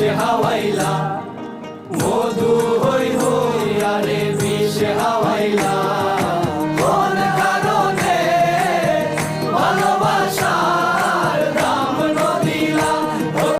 বিষে হাওয়াইলা। মধু হই হই আরে বিষে হাওয়াইলা।